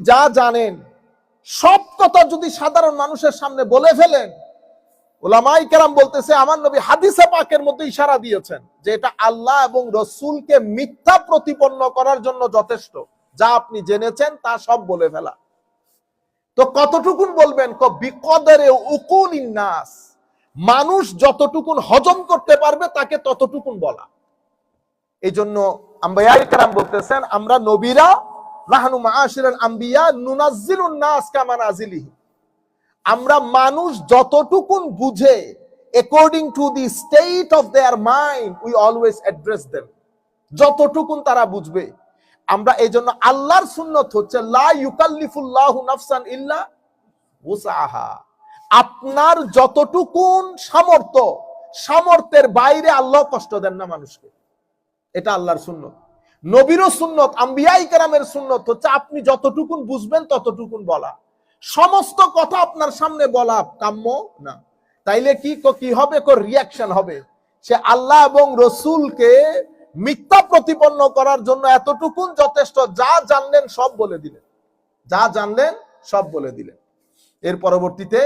যা জানেন, সব কথা যদি সাধারণ মানুষের সামনে বলে ফেলেন, ওলামাই কেরাম বলতেছে, আমার নবী হাদিসে পাকের মধ্যে ইশারা দিয়েছেন যে এটা আল্লাহ এবং রসুলকে মিথ্যা প্রতিপন্ন করার জন্য যথেষ্ট। যা আপনি জেনেছেন, তা সব বলে ফেলা। তো কতটুকুন বলবেন? ইন্নাস। মানুষ যতটুকুন হজম করতে পারবে, তাকে ততটুকুন বলা। এই জন্য আমরা নবীরা আম্বিয়া নুনাজ্জিলুন নাস কামা নাজিলিহি। আমরা মানুষ যতটুকুন বুঝে according to the state of their mind we always address them যতটুকুন তারা বুঝবে। আমরা এই জন্য আল্লাহর সুন্নত হচ্ছে, লা ইউকাল্লিফুল্লাহু নাফসান ইল্লা উসাহা। আপনার যতটুকুন সামর্থ্য, সামর্থ্যের বাইরে আল্লাহ কষ্ট দেন না মানুষকে। এটা আল্লাহর সুন্নত। নবীরও সুন্নত, আম্বিয়াই কেরামের সুন্নত, হচ্ছে আপনি যতটুকুন বুঝবেন ততটুকুন বলা। সমস্ত কথা আপনার সামনে বলা কাম্য না। তাইলে কি কি হবে? কো রিয়াকশন হবে। সে আল্লাহ এবং রসুলকে মিথ্যা প্রতিপন্ন করার জন্য এতটুকুন যথেষ্ট, যা জানলেন সব বলে দিলেন। যা জানলেন সব বলে দিলেন। এর পরবর্তীতে